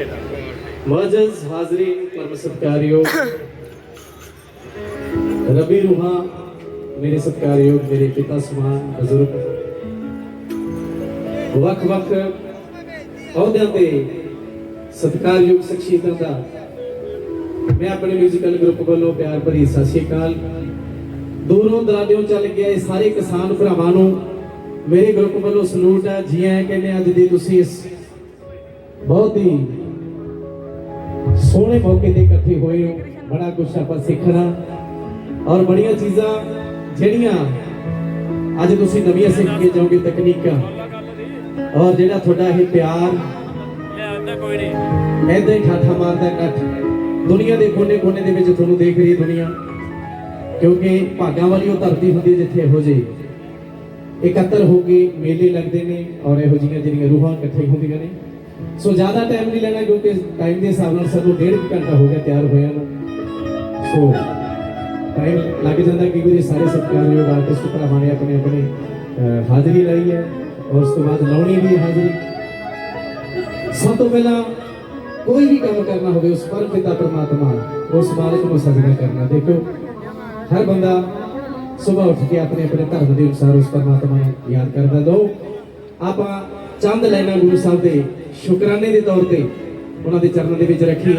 ਮਜਜ਼ ਹਾਜ਼ਰੀਨ ਪਰਮ ਸਤਿਕਾਰਯੋਗ ਰਬੀ ਰੂਹਾਂ ਮੇਰੇ ਸਤਿਕਾਰਯੋਗ ਮੇਰੇ ਪਿਤਾ ਸਮਾਨ ਬਜ਼ੁਰਗ ਵਕ ਵਕ ਅਹੁਦਿਆਂ ਤੇ ਸਤਿਕਾਰਯੋਗ ਸ਼ਖਸੀਅਤਾਂ ਦਾ ਮੈਂ ਆਪਣੇ ਮਿਊਜ਼ੀਕਲ ਗਰੁੱਪ ਵੱਲੋਂ ਪਿਆਰ ਭਰੀ ਸਤਿ ਸ਼੍ਰੀ ਅਕਾਲ ਦੂਰੋਂ ਦਰਾਡਿਓਂ ਚੱਲ ਗਿਆ ਇਹ ਸਾਰੇ ਕਿਸਾਨ ਭਰਾਵਾਂ ਨੂੰ ਮੇਰੇ ਗਰੁੱਪ ਵੱਲੋਂ ਸਲੂਟ ਹੈ ਜੀ ਆਇਆਂ ਕਹਿੰਦੇ ਅੱਜ ਦੀ ਤੁਸੀਂ ਇਸ ਬਹੁਤ ਹੀ ਸੋਹਣੇ ਮੌਕੇ ਤੇ ਇਕੱਠੇ ਹੋਏ ਹੋ। ਬੜਾ ਕੁਝ ਆਪਾਂ ਸਿੱਖਣਾ। ਔਰ ਬੜੀਆਂ ਚੀਜ਼ਾਂ ਜਿਹੜੀਆਂ ਅੱਜ ਤੁਸੀਂ ਨਵੀਆਂ ਸਿੱਖ ਕੇ ਜਾਓਗੇ ਤਕਨੀਕਾਂ। ਔਰ ਜਿਹੜਾ ਤੁਹਾਡਾ ਇਹ ਪਿਆਰ ਐਦਾਂ ਹੀ ਠਾਠਾ ਮਾਰਦਾ ਇਕੱਠ। ਦੁਨੀਆ ਦੇ ਕੋਨੇ-ਕੋਨੇ ਦੇ ਵਿੱਚ ਤੁਹਾਨੂੰ ਦੇਖ ਰਹੀ ਹੈ ਦੁਨੀਆ। ਕਿਉਂਕਿ ਭਾਗਾਂ ਵਾਲੀ ਉਹ ਧਰਤੀ ਹੁੰਦੀ ਹੈ ਜਿੱਥੇ ਇਹੋ ਜਿਹੇ ਇਕੱਤਰ ਹੋ ਕੇ ਮੇਲੇ ਲੱਗਦੇ ਨੇ ਔਰ ਇਹੋ ਜਿਹੀਆਂ ਜਿਹੜੀਆਂ ਰੂਹਾਂ ਇਕੱਠੇ ਹੁੰਦੀਆਂ ਨੇ। ਸੋ ਜ਼ਿਆਦਾ ਟਾਈਮ ਨਹੀਂ ਲੈਣਾ ਕਿਉਂਕਿ ਟਾਈਮ ਦੇ ਹਿਸਾਬ ਨਾਲ ਸਾਨੂੰ ਡੇਢ ਘੰਟਾ ਹੋ ਗਿਆ ਤਿਆਰ ਹੋਇਆ ਨੂੰ। ਸੋ ਟਾਈਮ ਲੱਗ ਜਾਂਦਾ ਕਿ ਵੀ ਸਾਰੇ ਸਤਿਕਾਰਯੋਗ ਆਰਟਿਸਟ ਭਰਾਵਾਂ ਨੇ ਆਪਣੇ ਆਪਣੇ ਹਾਜ਼ਰੀ ਲਾਈ ਹੈ ਔਰ ਉਸ ਤੋਂ ਬਾਅਦ ਲਾਉਣੀ ਵੀ ਹਾਜ਼ਰੀ। ਸਭ ਤੋਂ ਪਹਿਲਾਂ ਕੋਈ ਵੀ ਕੰਮ ਕਰਨਾ ਹੋਵੇ, ਉਸ ਪਰਮ ਪਿਤਾ ਪਰਮਾਤਮਾ ਉਸ ਮਾਲਕ ਨੂੰ ਸਜਦਾ ਕਰਨਾ। ਦੇਖੋ, ਹਰ ਬੰਦਾ ਸਵੇਰ ਉੱਠ ਕੇ ਆਪਣੇ ਆਪਣੇ ਧਰਮ ਦੇ ਅਨੁਸਾਰ ਉਸ ਪਰਮਾਤਮਾ ਨੂੰ ਯਾਦ ਕਰਦਾ। ਦੋ ਆਪਾਂ ਚੰਦ ਲੈਣਾ ਗੁਰੂ ਸਾਹਿਬ ਦੇ ਸ਼ੁਕਰਾਨੇ ਦੇ ਤੌਰ ਤੇ ਉਹਨਾਂ ਦੇ ਚਰਨਾਂ ਦੇ ਵਿੱਚ ਰੱਖੀ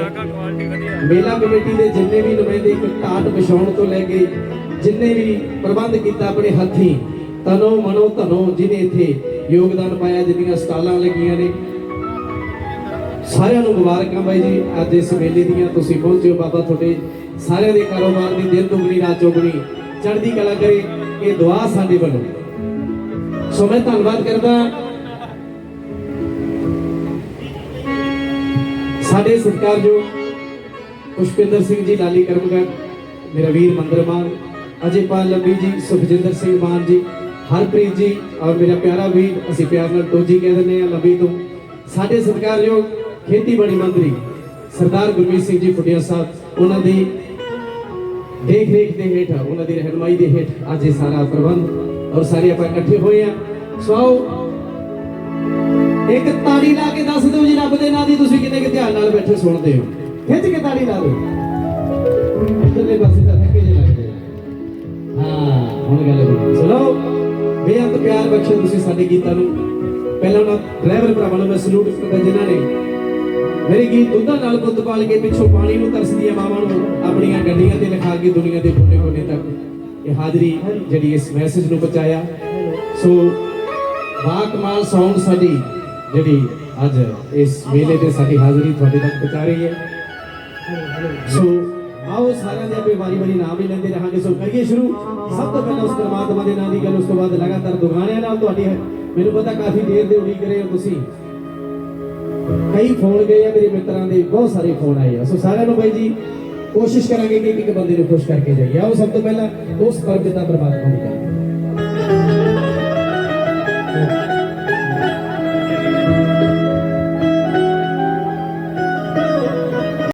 ਮੇਲਾ ਕਮੇਟੀ ਦੇ ਜਿੰਨੇ ਵੀ ਨੁਮਾਇੰਦੇ ਇੱਕ ਟਾਟ ਵਿਛਾਉਣ ਤੋਂ ਲੈ ਕੇ ਜਿੰਨੇ ਵੀ ਪ੍ਰਬੰਧ ਕੀਤਾ ਆਪਣੇ ਹੱਥੀਂ, ਤਨੋ ਮਨੋ ਧਨੋ ਜਿਹਨੇ ਇੱਥੇ ਯੋਗਦਾਨ ਪਾਇਆ, ਜਿੰਨੀਆਂ ਸਟਾਲਾਂ ਲੱਗੀਆਂ ਨੇ। ਸਾਰਿਆਂ ਨੂੰ ਮੁਬਾਰਕਾਂ ਬਾਈ ਜੀ। ਅੱਜ ਇਸ ਮੇਲੇ ਦੀਆਂ ਤੁਸੀਂ ਪਹੁੰਚਿਓ ਬਾਬਾ ਤੁਹਾਡੇ ਸਾਰਿਆਂ ਦੇ ਕਾਰੋਬਾਰ ਦੀ ਦਿਨ ਦੁਗਣੀ, ਰਾਤ ਚੌਗਣੀ। ਚੜ੍ਹਦੀ ਕਲਾ ਕਰੇ ਇਹ ਦੁਆ ਸਾਡੇ ਵੱਲੋਂ। ਸੋ ਮੈਂ ਧੰਨਵਾਦ ਕਰਦਾ ਸਾਡੇ ਸਤਿਕਾਰਯੋਗ ਪੁਸ਼ਪਿੰਦਰ ਸਿੰਘ ਜੀ, ਲਾਲੀ ਕਰਮਗੜ ਮੇਰਾ ਵੀਰ ਮੰਦਰਮਾਨ ਅਜੇਪਾਲ ਲੰਬੀ ਜੀ, ਸੁਖਜਿੰਦਰ ਸਿੰਘ ਮਾਨ ਜੀ, ਹਰਪ੍ਰੀਤ ਜੀ ਔਰ ਮੇਰਾ ਪਿਆਰਾ ਵੀਰ, ਅਸੀਂ ਪਿਆਰ ਨਾਲ ਟੋਜੀ ਕਹਿ ਦਿੰਦੇ ਆ ਲੰਬੀ ਤੋਂ। ਸਾਡੇ ਸਤਿਕਾਰਯੋਗ ਖੇਤੀਬਾੜੀ ਮੰਤਰੀ ਸਰਦਾਰ ਗੁਰਮੀਤ ਸਿੰਘ ਜੀ ਫੁੱਟਿਆ ਸਾਹਿਬ, ਉਹਨਾਂ ਦੀ ਦੇਖ ਰੇਖ ਦੇ ਹੇਠ, ਉਹਨਾਂ ਦੀ ਰਹਿਨਮਾਈ ਦੇ ਹੇਠ ਅੱਜ ਇਹ ਸਾਰਾ ਪ੍ਰਬੰਧ ਔਰ ਸਾਰੇ ਆਪਾਂ ਇਕੱਠੇ ਹੋਏ ਆ ਸੋ ਇੱਕ ਤਾੜੀ ਲਾ ਕੇ ਦੱਸ ਦਿਓ ਜੀ, ਰੱਬ ਦੇ ਨਾਂ ਦੀ ਤੁਸੀਂ ਕਿੰਨੇ ਕਿ ਧਿਆਨ ਨਾਲ ਬੈਠੇ ਸੁਣਦੇ ਹੋ। ਖਿੱਚ ਕੇ ਤਾੜੀ ਲਾ ਦਿਓ। ਇੱਧਰਲੇ ਪਾਸੇ ਤਾਂ ਥੱਕੇ ਜਿਹੇ ਲੱਗਦੇ ਹਾਂ, ਹੁਣ ਗੱਲ ਬਣੀ ਚਲੋ ਬੇਅੰਤ ਪਿਆਰ ਬਖਸ਼ੇ ਤੁਸੀਂ ਸਾਡੇ ਗੀਤਾਂ ਨੂੰ। ਪਹਿਲਾਂ ਉਹਨਾਂ ਡਰਾਈਵਰ ਭਰਾਵਾਂ ਨੂੰ ਮੈਂ ਸਲੂਟ ਕਰਦਾ ਜਿਨ੍ਹਾਂ ਨੇ ਮੇਰੇ ਗੀਤ ਦੁੱਧਾਂ ਨਾਲ ਬੁੱਧ ਪਾਲ ਕੇ ਪਿੱਛੋਂ ਪਾਣੀ ਨੂੰ ਤਰਸਦੀਆਂ ਮਾਵਾਂ ਨੂੰ ਆਪਣੀਆਂ ਗੱਡੀਆਂ ਤੇ ਲਿਖਾ ਕੇ ਦੁਨੀਆ ਦੇ ਕੋਨੇ ਕੋਨੇ ਤੱਕ ਇਹ ਹਾਜ਼ਰੀ ਜਿਹੜੀ ਇਸ ਮੈਸੇਜ ਨੂੰ ਪਹੁੰਚਾਇਆ। ਸੋ ਬਾ ਸੌਂਗ ਸਾਡੀ ਜਿਹੜੀ ਅੱਜ ਇਸ ਮੇਲੇ ਤੇ ਸਾਡੀ ਹਾਜ਼ਰੀ ਤੁਹਾਡੇ ਤੱਕ ਪਹੁੰਚਾ ਰਹੀ ਹੈ। ਸੋ ਆਓ ਸਾਰਿਆਂ ਦੇ ਆਪੇ ਵਾਰੀ ਵਾਰੀ ਨਾਮ ਹੀ ਲੈਂਦੇ ਰਹਾਂਗੇ। ਸੋ ਕਰੀਏ ਸ਼ੁਰੂ। ਸਭ ਤੋਂ ਪਹਿਲਾਂ ਉਸ ਪਰਮਾਤਮਾ ਦੇ ਨਾਮ ਦੀ ਗੱਲ, ਉਸ ਤੋਂ ਬਾਅਦ ਲਗਾਤਾਰ ਦੁਗਾਣਿਆਂ ਨਾਲ ਤੁਹਾਡੀ ਹੈ। ਮੈਨੂੰ ਪਤਾ ਕਾਫੀ ਦੇਰ ਦੇ ਉਡੀਕ ਰਹੇ ਹੋ ਤੁਸੀਂ। ਕਈ ਫੋਨ ਗਏ ਆ ਮੇਰੇ ਮਿੱਤਰਾਂ ਦੇ, ਬਹੁਤ ਸਾਰੇ ਫੋਨ ਆਏ ਆ। ਸੋ ਸਾਰਿਆਂ ਨੂੰ ਬਾਈ ਜੀ, ਕੋਸ਼ਿਸ਼ ਕਰਾਂਗੇ ਕਿ ਇੱਕ ਬੰਦੇ ਨੂੰ ਖੁਸ਼ ਕਰਕੇ ਜਾਈਏ। ਆਓ ਸਭ ਤੋਂ ਪਹਿਲਾਂ ਉਸ ਪਰਮ ਪਿਤਾ ਪਰਮਾਤਮਾ ਦੀ ਗੱਲ